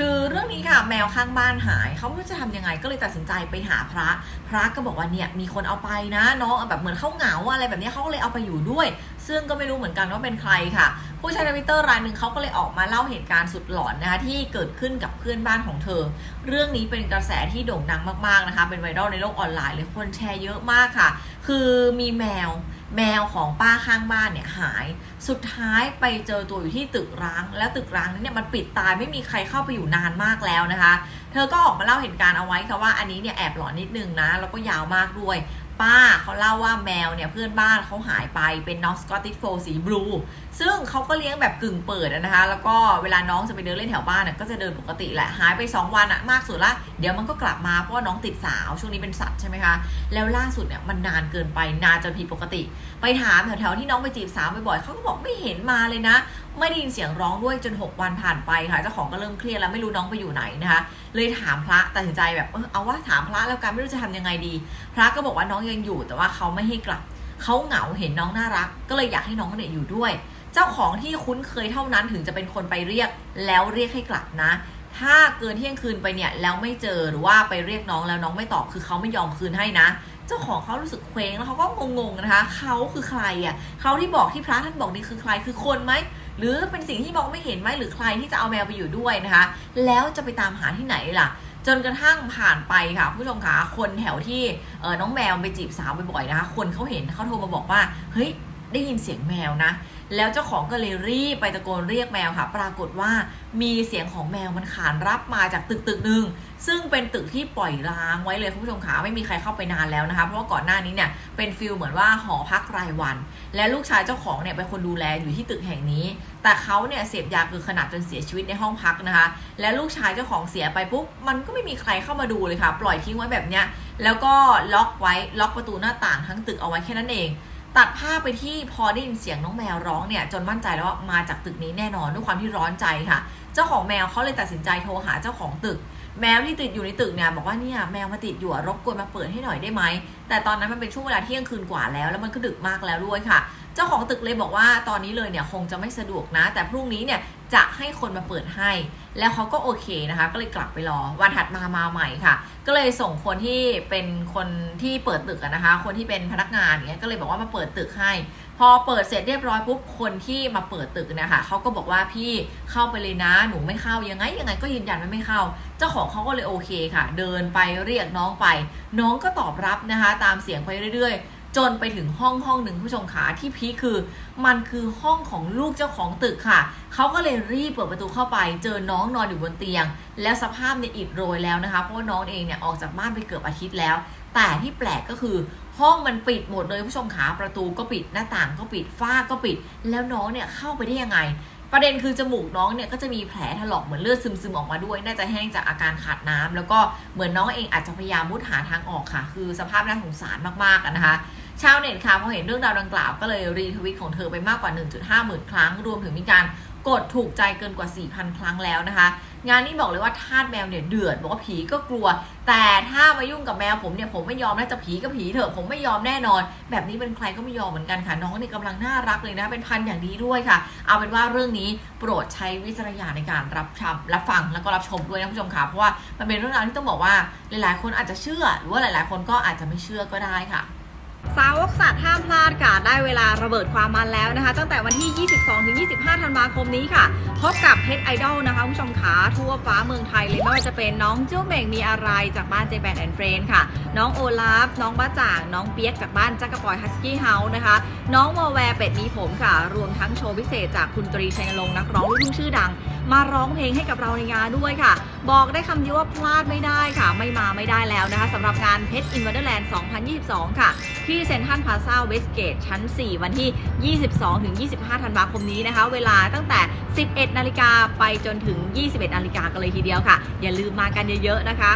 คือเรื่องนี้ค่ะแมวข้างบ้านหายเขาไม่รู้จะทำยังไงก็เลยตัดสินใจไปหาพระ พระก็บอกว่าเนี่ยมีคนเอาไปนะน้องแบบเหมือนเขาเหงาอะไรแบบนี้เขาก็เลยเอาไปอยู่ด้วย ซึ่งก็ไม่รู้เหมือนกันว่าเป็นใครค่ะ ผู้ใช้ทวิตเตอร์รายหนึ่งเขาก็เลยออกมาเล่าเหตุการณ์สุดหลอนนะคะที่เกิดขึ้นกับเพื่อนบ้านของเธอ เรื่องนี้เป็นกระแสที่โด่งดังมากๆนะคะ เป็นไวรัลในโลกออนไลน์เลยคนแชร์เยอะมากค่ะ คือมีแมว แมวของป้าข้างบ้านเนี่ยหาย สุดท้ายไปเจอตัวอยู่ที่ตึกร้าง แล้วตึกร้างนั้นเนี่ยมันปิดตายไม่มีใครเข้าไปอยู่นานมากแล้วนะคะ เธอก็ออกมาเล่าเหตุการณ์เอาไว้ค่ะว่าอันนี้เนี่ยแอบหลอนนิดนึงนะ แล้วก็ยาวมากด้วย ป้าเขาเล่าว่าแมวเนี่ยเพื่อนบ้านเขาหายไปเป็นน้องสกอตติชโฟสีบลูซึ่งเขาก็เลี้ยงแบบกึ่งเปิดนะคะ แล้วก็เวลาน้องจะไปเดินเล่นแถวบ้านน่ะก็จะเดินปกติแหละหายไป 2 วันอะมากสุดละเดี๋ยวมันก็กลับมาเพราะว่าน้องติดสาวช่วงนี้เป็นสัตว์ใช่ไหมคะ แล้วล่าสุดเนี่ยมันนานเกินไปนานจนผิดปกติ ไปถามแถวๆที่น้องไปจีบสาวบ่อยๆเขาก็บอกไม่เห็นมาเลยนะ ไม่ได้ยินเสียงร้องด้วยจน 6 วันผ่านไปค่ะเจ้าของก็เริ่มเครียดแล้วไม่รู้น้องไปอยู่ไหนนะคะ เลยถามพระตัดสินใจแบบเออเอาว่าถามพระแล้วกันไม่รู้จะทำยังไงดี พระก็บอกว่าน้องยังอยู่ แต่ว่าเขาไม่ให้กลับเขาเหงาเห็นน้องน่ารัก ก็เลยอยากให้น้องเนี่ยอยู่ด้วย เจ้าของที่คุ้นเคยเท่านั้นถึงจะเป็นคนไปเรียก แล้วเรียกให้กลับนะ ถ้าเกินเที่ยงคืนไปเนี่ยแล้วไม่เจอหรือว่าไปเรียกน้องแล้วน้องไม่ตอบคือเขาไม่ยอมคืนให้นะเจ้าของเขารู้สึกเคว้งแล้วเขาก็งงๆนะคะ เขาคือใครอะเขาที่บอกที่พระท่านบอกนี่คือใครคือคนไหมหรือเป็นสิ่งที่มองไม่เห็นไหมหรือใครที่จะเอาแมวไปอยู่ด้วยนะคะ แล้วจะไปตามหาที่ไหนล่ะ จนกระทั่งผ่านไปค่ะผู้ชมคะคนแถวที่น้องแมวไปจีบสาวบ่อยๆนะคะ คนเขาเห็นเขาโทรมาบอกว่าเฮ้ย ได้ยินเสียงแมวนะ แล้วเจ้าของก็เลยรีบไปตะโกนเรียกแมวค่ะ ปรากฏว่ามีเสียงของแมวมันขานรับมาจากตึกตึกหนึ่งซึ่งเป็นตึกที่ปล่อยร้างไว้เลยคุณผู้ชมคะไม่มีใครเข้าไปนานแล้วนะคะ เพราะว่าก่อนหน้านี้เนี่ยเป็นฟิลเหมือนว่าหอพักรายวัน และลูกชายเจ้าของเนี่ยเป็นคนดูแลอยู่ที่ตึกแห่งนี้ แต่เขาเนี่ยเสพยาเกินขนาดจนเสียชีวิตในห้องพักนะคะ และลูกชายเจ้าของเสียไปปุ๊บมันก็ไม่มีใครเข้ามาดูเลยค่ะ ปล่อยทิ้งไว้แบบเนี้ยแล้วก็ล็อกไว้ล็อกประตูหน้าต่างทั้งตึกเอาไว้แค่นั้นเอง ตัดภาพไปที่พอได้ยินเสียงน้องแมวร้องเนี่ย จนมั่นใจแล้วว่ามาจากตึกนี้แน่นอนด้วยความที่ร้อนใจค่ะ เจ้าของแมวเขาเลยตัดสินใจโทรหาเจ้าของตึก แมวที่ติดอยู่ในตึกเนี่ยบอกว่าเนี่ยแมวมาติดอยู่รบกวนมาเปิดให้หน่อยได้ไหม แต่ตอนนั้นมันเป็นช่วงเวลาเที่ยงคืนกว่าแล้ว แล้วมันก็ดึกมากแล้วด้วยค่ะ เจ้าของตึกเลยบอกว่าตอนนี้เลยเนี่ยคงจะไม่สะดวกนะ แต่พรุ่งนี้เนี่ยจะให้คนมาเปิดให้ แล้วเขาก็โอเคนะคะ ก็เลยกลับไปรอ วันถัดมามาใหม่ค่ะ ก็เลยส่งคนที่เป็นคนที่เปิดตึกนะคะ คนที่เป็นพนักงานเงี้ยก็เลยบอกว่ามาเปิดตึกให้ พอเปิดเสร็จเรียบร้อยปุ๊บคนที่มาเปิดตึกเนี่ยค่ะเขาก็บอกว่าพี่เข้าไปเลยนะหนูไม่เข้ายังไงยังไงก็ยืนยันว่าไม่เข้า เจ้าของเขาก็เลยโอเคค่ะ เดินไปเรียกน้องไป น้องก็ตอบรับนะคะ ตามเสียงไปเรื่อยๆ จนไปถึงห้องห้องหนึ่งผู้ชมขาที่พีคคือ มันคือห้องของลูกเจ้าของตึกค่ะเขาก็เลยรีบเปิดประตูเข้าไป เจอน้องนอนอยู่บนเตียง แล้วสภาพเนี่ยอิดโรยแล้วนะคะเพราะว่าน้องเองเนี่ยออกจากบ้านไปเกือบอาทิตย์แล้ว แต่ที่แปลกก็คือห้องมันปิดหมดเลยผู้ชมขาประตูก็ปิดหน้าต่างก็ปิดฝ้าก็ปิด แล้วน้องเนี่ยเข้าไปได้ยังไง ประเด็นคือจมูกน้องเนี่ยก็จะมีแผลถลอกเหมือนเลือดซึมๆออกมาด้วย น่าจะแห้งจากอาการขาดน้ำแล้วก็เหมือนน้องเองอาจจะพยายามมุดหาทางออกค่ะ คือสภาพน่าสงสารมากๆนะคะชาวเน็ตค่ะพอเห็นเรื่องราวดังกล่าวก็เลยรีทวิตของเธอไปมากกว่า 1.5 หมื่นครั้ง รวมถึงมีการ กดถูกใจเกินกว่า 4,000 ครั้งแล้วนะคะ งานนี้บอกเลยว่าทาสแมวเนี่ยเดือดบอกว่าผีก็กลัว แต่ถ้ามายุ่งกับแมวผมเนี่ยผมไม่ยอมนะจะผีก็ผีเถอะผมไม่ยอมแน่นอน แบบนี้เป็นใครก็ไม่ยอมเหมือนกันค่ะ น้องนี่กำลังน่ารักเลยนะเป็นพันอย่างดีด้วยค่ะ เอาเป็นว่าเรื่องนี้โปรดใช้วิจารณญาณในการรับชมรับฟังแล้วก็รับชมด้วยนะผู้ชมค่ะเพราะว่ามันเป็นเรื่องราวที่ต้องบอกว่าหลาย ๆ คนอาจจะเชื่อ หรือว่าหลาย ๆ คนก็อาจจะไม่เชื่อก็ได้ค่ะ สาวกสัตว์ห้ามพลาดค่ะ ได้เวลาระเบิดความมันแล้วนะคะ ตั้งแต่วันที่ 22ถึง25 ธันวาคมนี้ค่ะ พบกับเพชรไอดอลนะคะคุณผู้ชมขาทั่วฟ้าเมืองไทยเลยไม่ว่าจะเป็นน้องจุ้มเบ่งมีอะไรจากบ้านเจแปนแอนเฟรนค่ะ น้องโอลาฟ น้องบ้าจ่าง น้องเปียกจากบ้านจักรปอยฮัสกี้เฮาส์นะคะ น้องวอแวร์เป็ดมีผมค่ะ รวมทั้งโชว์พิเศษจากคุณตรีชัยนรงค์นักร้องลูกทุ่งชื่อดัง มาร้องเพลงให้กับเราในงานด้วยค่ะ บอกได้คำเดียวว่าพลาดไม่ได้ค่ะ ไม่มาไม่ได้แล้วนะคะสำหรับงานเพชรอินวัเดอร์แลนด์ 2022 ค่ะ ที่เซ็นทรัลพลาซาเวสเกตชั้น 4 วันที่ 22-25 ธันวาคมนี้นะคะ เวลาตั้งแต่ 11 นาฬิกาไปจนถึง 21 นาฬิกากันเลยทีเดียวค่ะ อย่าลืมมากันเยอะๆนะคะ